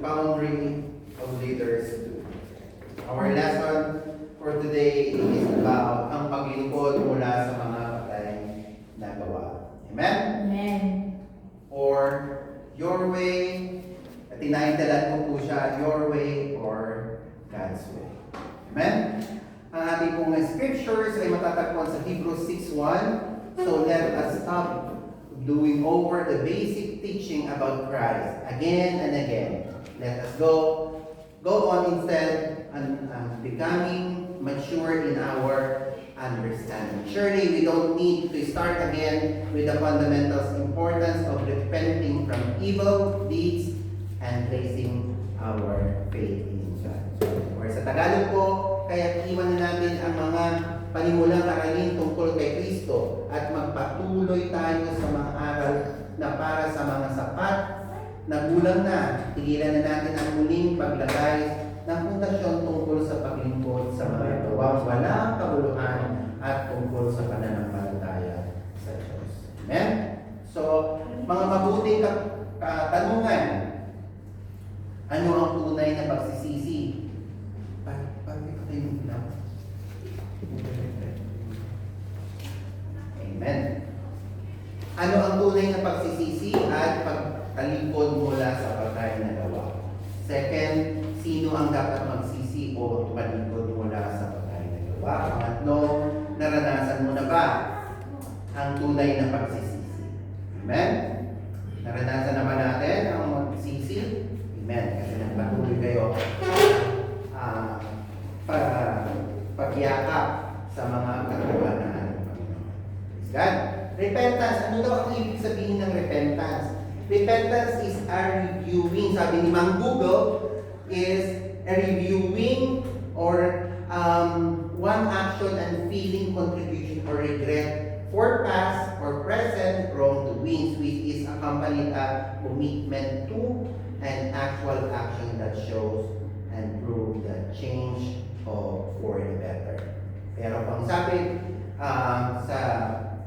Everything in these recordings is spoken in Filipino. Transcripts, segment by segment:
boundary of leaders do. Our lesson for today is about ang paglingkod mula sa mga patay na gawa. Amen? Amen. Or your way, at tinaitalan ko po siya, your way or God's way. Amen? Ang ating pong scriptures ay matatagpuan sa Hebrews 6.1. So let us stop doing over the basic teaching about Christ again and again. Let us go go on instead and um, becoming mature in our understanding. Surely we don't need to start again with the fundamentals importance of repenting from evil deeds and placing our faith in God. Or sa Tagalog po, kaya iwan na natin ang mga panimulang aralin tungkol kay Kristo at magpatuloy tayo sa mga aral na para sa mga sapat na gulang na, tigilan na natin ang muling paglagay ng pundasyon tungkol sa paglingkod sa mga gawang walang kabuluhan at tungkol sa pananampalataya sa Diyos. Amen? So, mga mabuting ka- katanungan, ano ang tunay na pagsisisi? Pa- Paano ito tayo yung ilaw? Amen. Ano ang tunay na pagsisisi at pagtalikod mula sa Sabi ni Mang Google, is reviewing or um, one action and feeling contribution or regret for past or present wrongdoings which is accompanied a commitment to an actual action that shows and prove the change of for the better. Pero pang sabi um, sa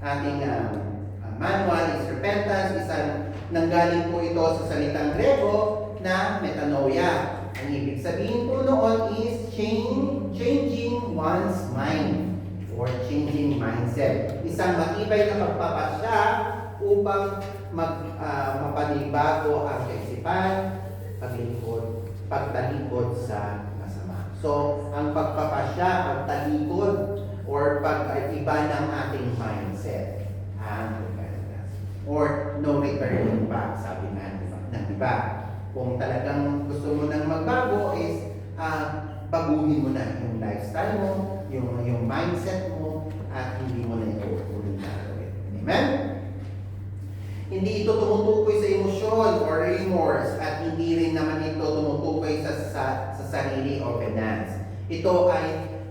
ating um, uh, manual is repentance, isang nanggaling po ito sa salitang Grego na metanoia. Ang ibig sabihin po noon is change, changing one's mind or changing mindset. Isang matibay na pagpapasya upang mag, ah, mapanibago ang kaisipan, paglingkod, pagtalikod sa masama. So, ang pagpapasya, pagtalikod, or pag-iba ng ating mindset, ang repentance. Or no returning back, sabi nga ng iba. Kung talagang gusto mo nang magbago is, ah, baguhin mo na yung lifestyle mo, yung, yung mindset mo, at hindi mo na ito ulit na gawin. Amen? Hindi ito tumutukoy sa emosyon or remorse at hindi rin naman ito tumutukoy sa, sa, sa sarili o finance. Ito ay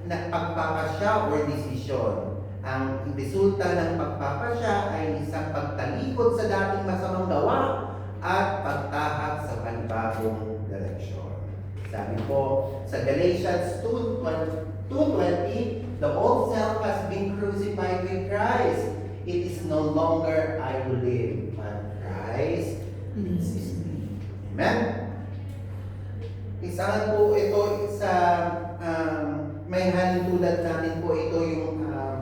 nagpagpapasya or desisyon. Ang resulta ng pagpapasya ay isang pagtalikod sa dating masamang gawa at pagtahak sa panibagong direksyon. Sabi po sa Galatians 2.20, 2.20, the old self has been crucified with Christ. It is no longer I who live, but Christ lives in me. Amen? Isa po ito sa um, may halintulad natin po ito yung um,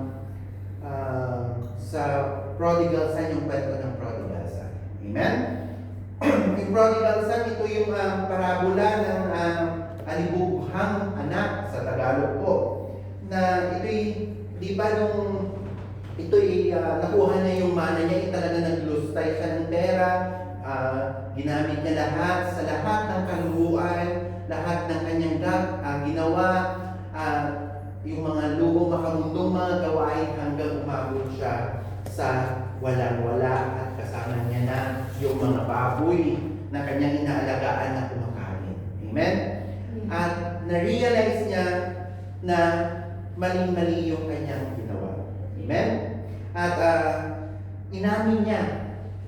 uh, sa prodigal son, yung kwento ng prodigal son. Amen? Yung prodigal son, ito yung um, parabola ng um, alibughang anak sa Tagalog po. Na ito'y, di ba nung ito'y uh, nakuha niya yung mana niya, eh, talaga naglustay siya ng pera, ah, ginamit niya lahat sa lahat ng kaluhuan, lahat ng kanyang gag, ah, ginawa, ah, yung mga luho makamundong mga gawain hanggang umabot siya sa walang-wala at kasama niya na yung mga baboy na kanyang inaalagaan na kumakain. Amen? At na-realize niya na maling-mali yung kanyang ginawa. Amen? At ah, inamin niya,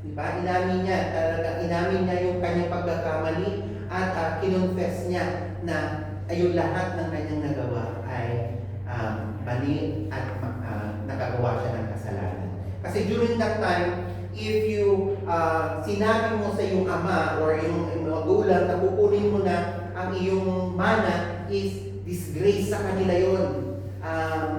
di ba? Inamin niya, talaga inamin niya yung kanyang pagkakamali at ah, kinonfess niya na ayun lahat ng kanyang nagawa ay um, mali at ah, nakagawa siya ng kasalanan. Kasi during that time, if you uh, sinabi mo sa iyong ama or yung magulang na kukunin mo na ang iyong mana is disgrace sa kanila yon. Um,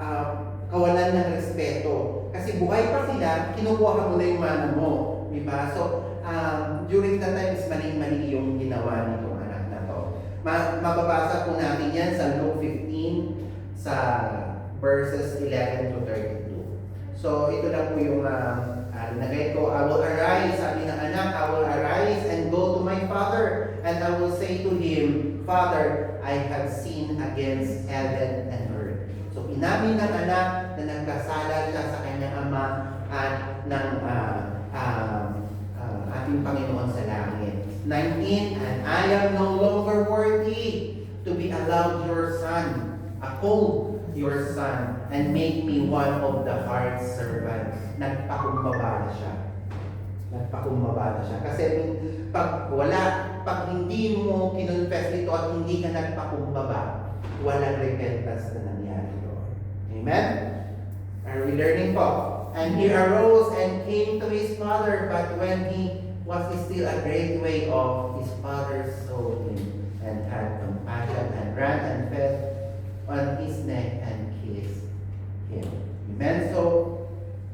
uh, kawalan ng respeto. Kasi buhay pa sila, kinukuha mo na yung mana mo. Diba? So, um, during that time is mali-mali yung ginawa nitong anak na to. Ma- mababasa po natin yan sa Luke 15 sa verses 11 to 32. So, ito lang po yung uh, uh, nagay ko, I will arise, sabi ng anak, I will arise and go to my father, and I will say to him, Father, I have sinned against heaven and earth. So, inamin ng anak na nagkasala siya sa kanyang ama at ng uh, uh, uh, ating Panginoon sa langit. 19, And I am no longer worthy to be allowed your son, ako, your son, and make me one of the hard servants. Nagpakumbaba na siya. Nagpakumbaba na siya. Kasi pag wala, pag hindi mo kinonfess ito at hindi ka nagpakumbaba, walang repentance na nangyari doon. Amen? Are we learning po? And he arose and came to his father, but when he was still a great way off, his father saw him and had compassion and ran and fell on his neck and kissed him. Amen? So,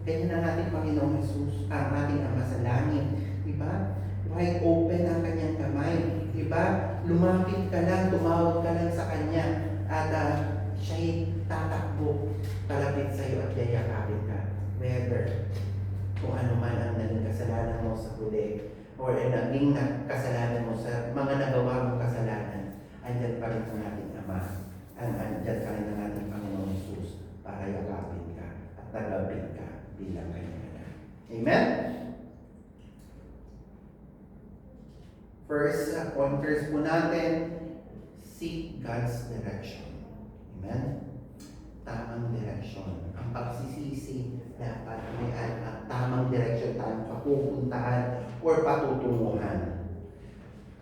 ganyan ang ating Panginoong Jesus, ang ating Ama sa Langit. Diba? Wide open ang kanyang kamay. Diba? Lumapit ka lang, tumawag ka lang sa kanya. At uh, siya'y tatakbo, palapit sa iyo at yayakapin ka. Whether kung ano man ang naging kasalanan mo sa huli or ang naging na- kasalanan mo sa mga nagawa mong kasalanan, andyan pa rin ang ating Ama. Ang andyan pa rin ang ating Panginoong Jesus para yakapin ka at tagabin ka bilang kanyang anak. Amen? First uh, pointers po natin, seek God's direction. Amen? Tamang direction. Ang pagsisisi, dapat may uh, tamang direction tayong papupuntahan or patutunguhan.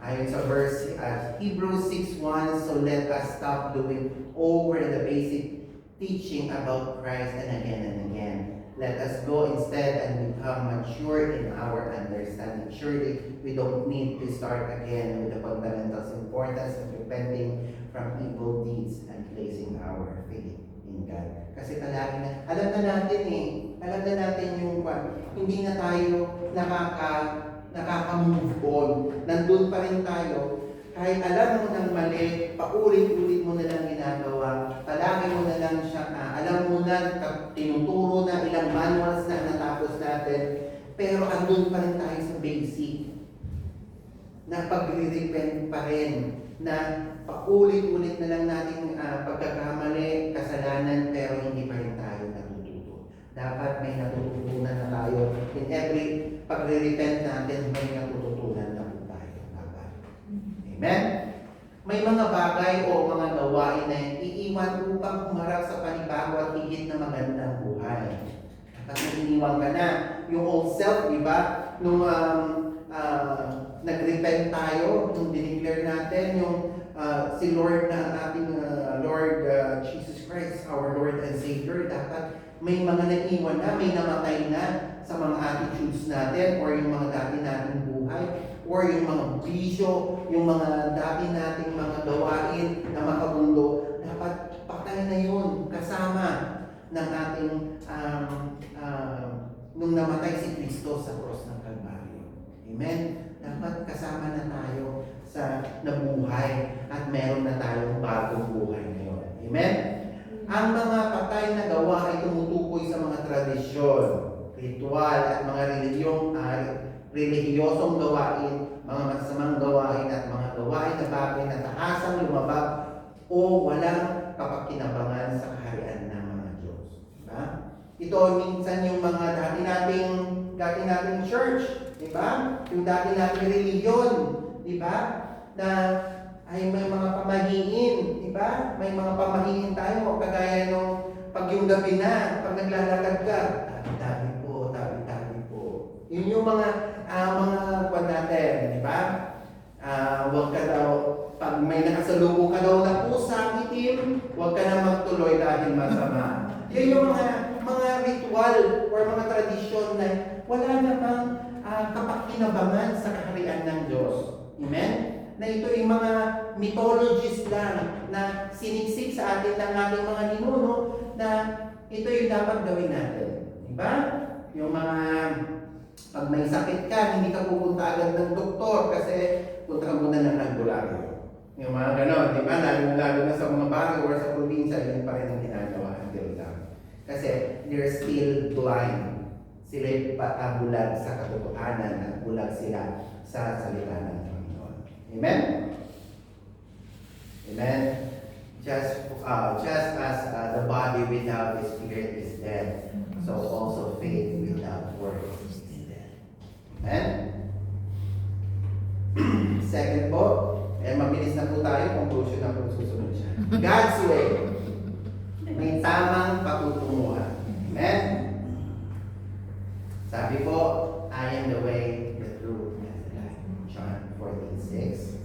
Ayon sa verse uh, Hebrews 6.1, so let us stop doing over the basic teaching about Christ and again and again. Let us go instead and become mature in our understanding. Surely, we don't need to start again with the fundamentals importance of repenting from evil deeds and placing our faith in God. Kasi palagi na, alam na natin eh, alam na natin yung, hindi na tayo nakaka, nakaka-move on. Nandun pa rin tayo. Kahit alam mo ng mali, paulit-ulit mo na lang ginagawa. Palagi mo na lang siya, ah, alam mo na, tinuturo na ilang manuals na natapos natin. Pero andun pa rin tayo sa basic. Na pagre-repent pa rin. Na paulit-ulit na lang nating ah, pagkakamali, kasalanan, pero hindi pa rin tayo natututo. Dapat may natututunan na tayo. In every pagre-repent natin, may natututunan na po tayo. Dapat. Amen? May mga bagay o mga gawain na iiwan upang humarap sa panibago at higit na magandang buhay. At iniwan ka na. Yung old self, di ba? Nung um, ah, nag-repent tayo, nung dineclare natin, yung ah, si Lord na ating ah, Lord ah, Jesus Christ, our Lord and Savior, dapat may mga naiwan na, may namatay na sa mga attitudes natin or yung mga dati nating buhay or yung mga bisyo, yung mga dati nating mga gawain na makabundo, dapat patay na yun kasama ng ating um, um, nung namatay si Kristo sa cross ng Kalbaryo. Amen? Dapat kasama na tayo sa nabuhay at meron na tayong bagong buhay ngayon. Amen? Ang mga patay na gawa ay tumutukoy sa mga tradisyon, ritual at mga reliyong uh, relihiyosong gawain, mga masamang gawain at mga gawain na bagay na taasang lumabag o walang kapakinabangan sa kaharian ng mga Diyos. Diba? Ito minsan yung mga dati nating dati nating church, di ba? Yung dati nating reliyon, di ba? Na ay may mga pamahiin, di ba? May mga pamahiin tayo, kagaya nung pag yung gabi na, pag naglalakad ka, tabi-tabi po, tabi-tabi po. Yun yung mga ah, mga kwan natin, di ba? Ah, huwag ka daw, pag may nakasalubong ka daw na pusang itim, huwag ka na magtuloy dahil masama. Yan yung mga mga ritual or mga tradisyon na wala namang ah, kapakinabangan sa kaharian ng Diyos. Amen? Na ito yung mga mythologies lang na siniksik sa atin ng ating mga ninuno na ito yung dapat gawin natin. Diba? Yung mga pag may sakit ka, hindi ka pupunta agad ng doktor kasi punta ka muna ng albularyo. Yung mga ganon, di ba? Lalo, lalo na sa mga bago or sa probinsya, yun pa rin ang ginagawa until now. Kasi they're still blind. Sila patabulag sa katotohanan at bulag sila sa salita ng. Amen? Amen? Just, uh, just as uh, the body without the spirit is dead, so also faith without works is dead. Amen? Second po, eh mabilis na po tayo, conclusion na po susunod siya. God's way. May tamang patutunguhan. Amen? Sabi po, I am the way, the truth, and the life. John 14:6.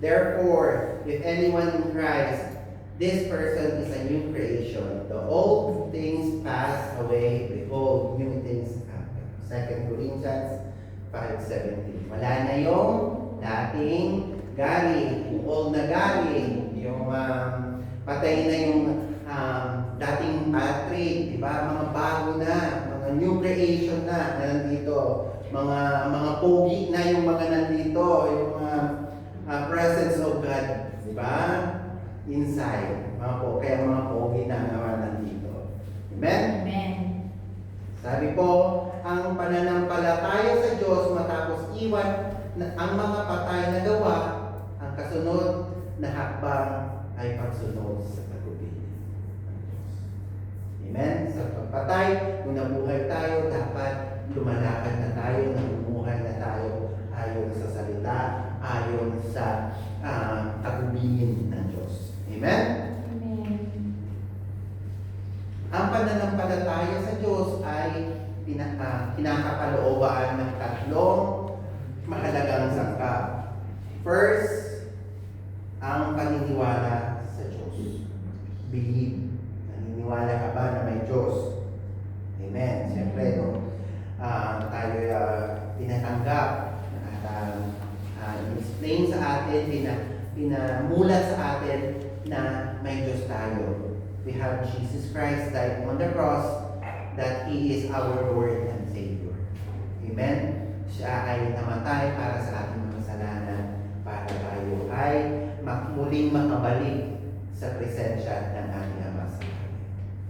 Therefore, if anyone in Christ, this person is a new creation. The old things pass away, behold, new things happen. 2 Corinthians 5.17 Wala na yung dating galing, yung old na galing, yung um, patay na yung um, dating Patrick, di ba? Mga bago na, mga new creation na, na nandito. Mga mga pogi na yung mga nandito, yung mga uh, presence of God, di ba? Inside. Mga po, kaya mga pogi na naman nandito. Amen? Amen. Sabi po, ang pananampalataya sa Diyos matapos iwan na ang mga patay na gawa, ang kasunod na hakbang ay pagsunod sa tagubilin. Amen? Sa pagpatay, kung nabuhay tayo, dapat lumalakad na tayo, namumuhay na tayo ayon sa salita, ayon sa uh, tagubilin ng Diyos. Amen? Amen. Ang pananampalataya sa Diyos ay pinaka, kinakapalooban ng tatlong mahalagang sangkap. First, ang paniniwala sa Diyos. Believe. Naniniwala ka ba na may Diyos? Amen. Siyempre, nung ah, tayo uh, pinatanggap at uh, explain sa atin, pina, pinamulat sa atin na may Diyos tayo. We have Jesus Christ died on the cross that He is our Lord and Savior. Amen? Siya ay namatay para sa ating mga kasalanan para tayo ay mak- muling makabalik sa presensya ng ating Ama sa.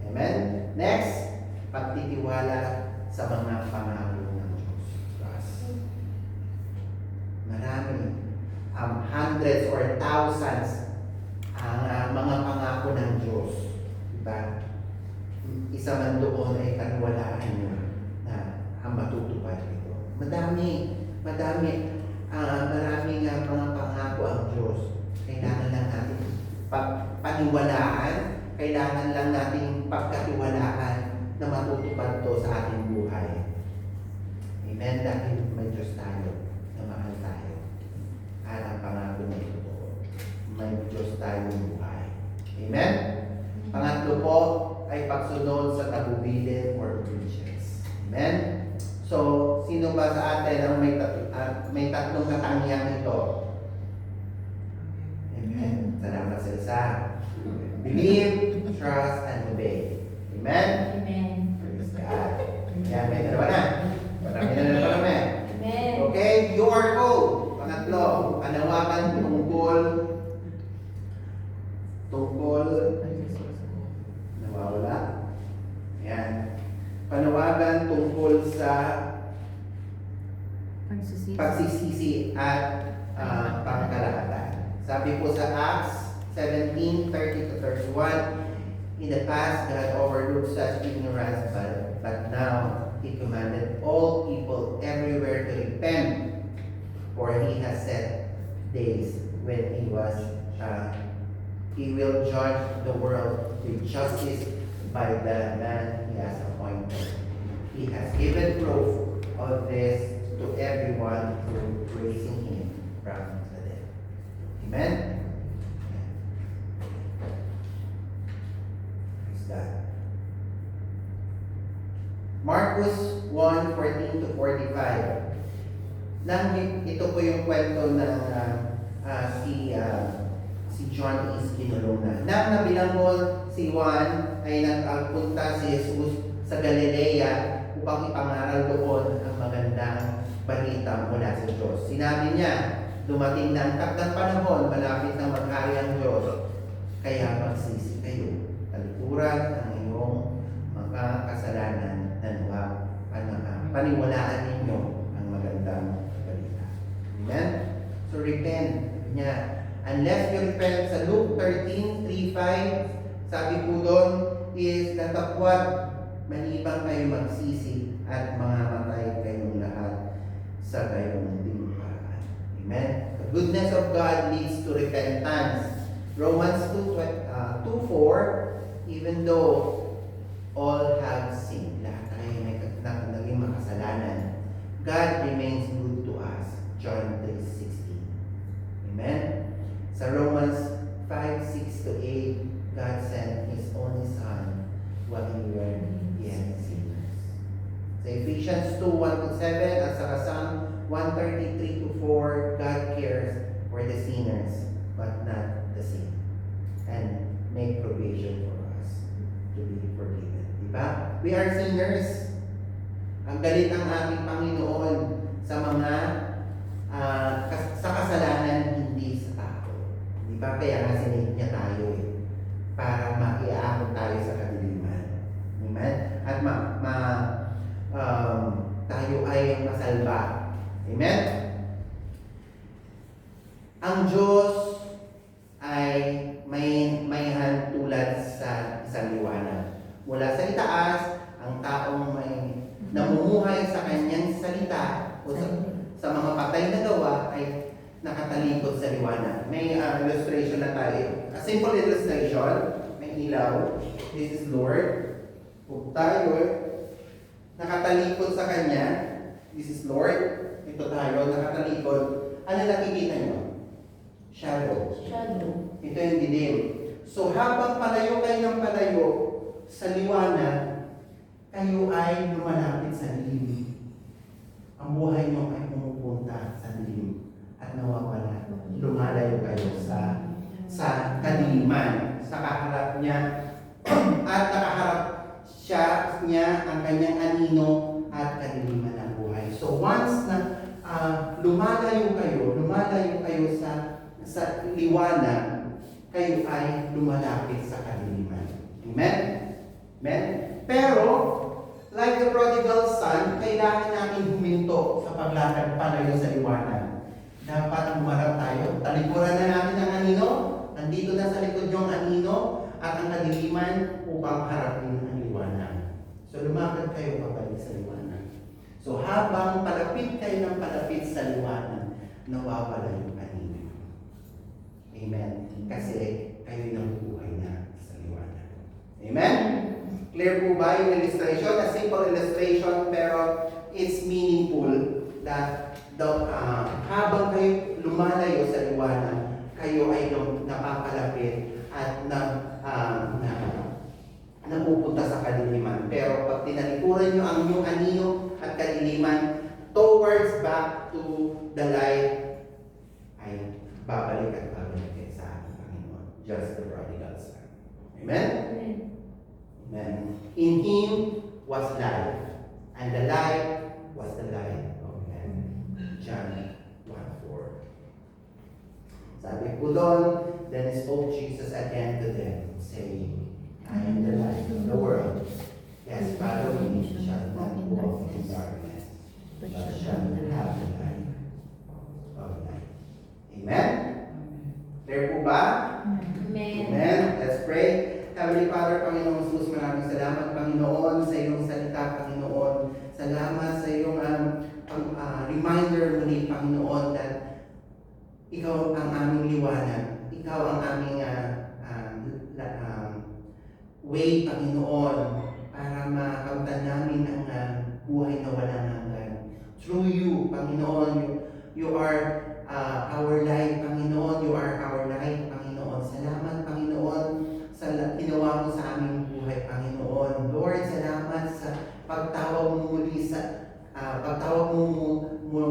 Amen? Next, pagtitiwala sa mga pangako ng Diyos. Trust. Marami. Um, hundreds or thousands ang ah, mga pangako ng Diyos. Diba? Isa man doon ay kaniwalaan nyo na ang matutupad ito. Madami, madami, ah maraming ah, mga pangako ang Diyos. Kailangan pag paniwalaan, kailangan lang natin pagkatiwalaan na matutupad to sa ating buhay. Amen? Dahil may Diyos tayo na mahal tayo. At ang pangako na ito may Diyos tayong buhay. Amen? Pangatlo po ay pagsunod sa tagubilin or obedience. Amen? So, sino ba sa atin ang may, tat- at may tatlong katangiang ito? Amen. Salamat sa isa. Believe, trust, and obey. Amen? Amen. Praise God. Yan, may dalawa na. Marami na na kami. Amen. Okay, QR code. Pangatlo, panawagan tungkol tungkol nawawala. Yan. Panawagan tungkol sa Pagsisisi. pagsisisi at uh, pangkalahatan. Sabi po sa Acts 17, 30 to 31, In the past, God overlooked such ignorance, but, but now He commanded all people everywhere to repent, for He has set days when He was, uh, He will judge the world with justice by the man He has appointed. He has given proof of this to everyone through raising Him from the dead. Amen? Praise God. Marcos 1, 14 to 45. Nang ito po yung kwento na ah, si ah, si John is kinulong na. Nang nabilanggo si Juan ay nagpunta si Jesus sa Galilea upang ipangaral doon ang magandang balita mula sa Diyos. Sinabi niya, dumating na ang takdang panahon, malapit na maghari ang Diyos. Kaya magsisi kayo. Talikuran ang Niya. Unless you repent sa Luke 13, 3, 5, sabi po doon is natapwat malibang kayo magsisi at mamamatay kayong lahat sa gayong ding paraan. Amen? The goodness of God leads to repentance. Romans 2, uh, 2 4, even though all have sinned, lahat tayo may na- naging makasalanan, God remains good to us. John 3.16 Amen? Sa Romans 5, 6 to 8, God sent His only Son while we were yet sinners. Sa Ephesians 2, 1 to 7, at sa Psalm 133 to 4, God cares for the sinners, but not the sin. And make provision for us to be forgiven. Diba? We are sinners. Ang galit ang ating Panginoon sa mga kas- sa kasalanan, hindi sa. Diba? Kaya nga sinave niya tayo eh. Para makiaakot tayo sa kadiliman. Amen? At ma, ma um, tayo ay masalba. Amen? Ang Diyos ay may may hand tulad sa isang liwanag. Mula sa itaas, ang taong may namumuhay sa kanyang salita o sa, sa mga patay na gawa ay nakatalikod sa liwanag. May uh, illustration na tayo. A simple illustration, may ilaw. This is Lord. Kung tayo nakatalikod sa Kanya, this is Lord. Ito tayo, nakatalikod. Ano nakikita nyo? Shadow. Shadow. Ito yung dilim. So habang palayo kayo ng palayo sa liwanag, kayo ay lumalapit sa dilim. Ang buhay nyo ay pumupunta sa dilim nawawala. Lumalayo kayo sa sa kadiliman, sa kaharap niya at nakaharap siya niya ang kanyang anino at kadiliman ng buhay. So once na ah, lumalayo kayo, lumalayo kayo sa sa liwanag, kayo ay lumalapit sa kadiliman. Amen? Amen? Pero, like the prodigal son, kailangan natin huminto sa paglakad palayo sa liwanag. Dapat umarap tayo. Talikuran na natin ang anino. Nandito na sa likod yung anino at ang kadiliman upang harapin ang liwanag. So lumakad kayo pabalik sa liwanag. So habang palapit kayo ng palapit sa liwanag, nawawala yung anino. Amen. Kasi kayo nabubuhay na sa liwanag. Amen? Clear po ba yung illustration? A simple illustration pero it's meaningful that the, uh, habang kayo lumalayo sa liwanag, kayo ay nung napapalapit at na, uh, na napupunta sa kadiliman. Pero pag tinalikuran nyo ang inyong anino at kadiliman towards back to the light, ay babalik at babalik sa ating Panginoon. Just the prodigal son. Amen? Amen. Amen. In Him was life, and the life was the light of men. John 1.4 Sabi po doon, then spoke Jesus again to them, saying, I am the light of the world. Yes, follow me, shall not walk in darkness, but shall have the light of life. Amen? Clear po ba? Amen. Amen. Let's pray. Heavenly Father, Panginoon Jesus, maraming salamat, Panginoon, ikaw ang aming liwanag. Ikaw ang aming ah, la- um, way, Panginoon, para makamtan namin ang ah, buhay na walang hanggan. Through you, Panginoon, you, you are uh, our life, Panginoon. You are our life, Panginoon. Salamat, Panginoon, sa la- ginawa mo sa aming buhay, Panginoon. Lord, salamat sa pagtawag mo muli sa ah, pagtawag mo, mo, mo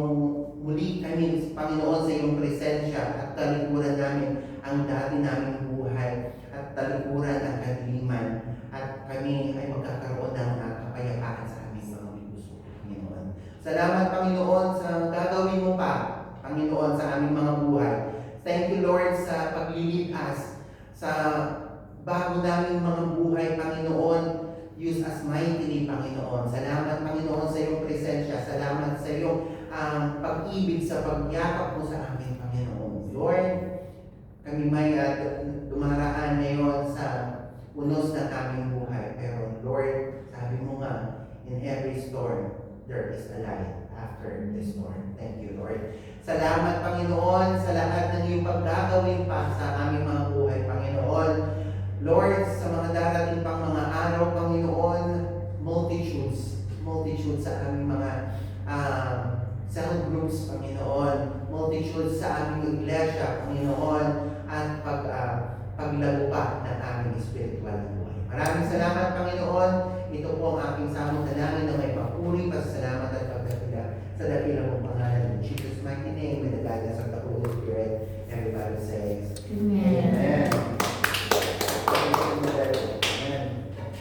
naming buhay at talikuran ang kadiliman at kami ay magkakaroon ng kapayapaan sa aming mga puso, Panginoon. Salamat, Panginoon, sa gagawin mo pa, Panginoon, sa aming mga buhay. Thank you, Lord, sa paglilid us sa bago naming mga buhay, Panginoon. Use us mightily, Panginoon. Salamat, Panginoon, sa iyong presensya. Salamat sa iyong um, pag-ibig sa pagyakap mo sa amin, Panginoon. Lord, kami may uh, dumaraan ngayon sa unos ng aming buhay. Pero Lord, sabi mo nga, in every storm, there is a light after the storm. Thank you, Lord. Salamat, Panginoon, sa lahat ng iyong paggagawin pa sa aming mga buhay, Panginoon. Lord, sa mga darating pang mga araw, Panginoon, multitudes, multitudes sa aming mga ah, cell groups, Panginoon, multitudes sa aming iglesia, Panginoon, at pag, uh, paglago pa ng aming spiritual na buhay. Maraming salamat, Panginoon. Ito po ang aking samong dalangin na may papuri, pasalamat at pagdakila sa dakila mong pangalan. In Jesus' mighty name, with the guidance of the Holy Spirit, everybody says, Amen. Amen.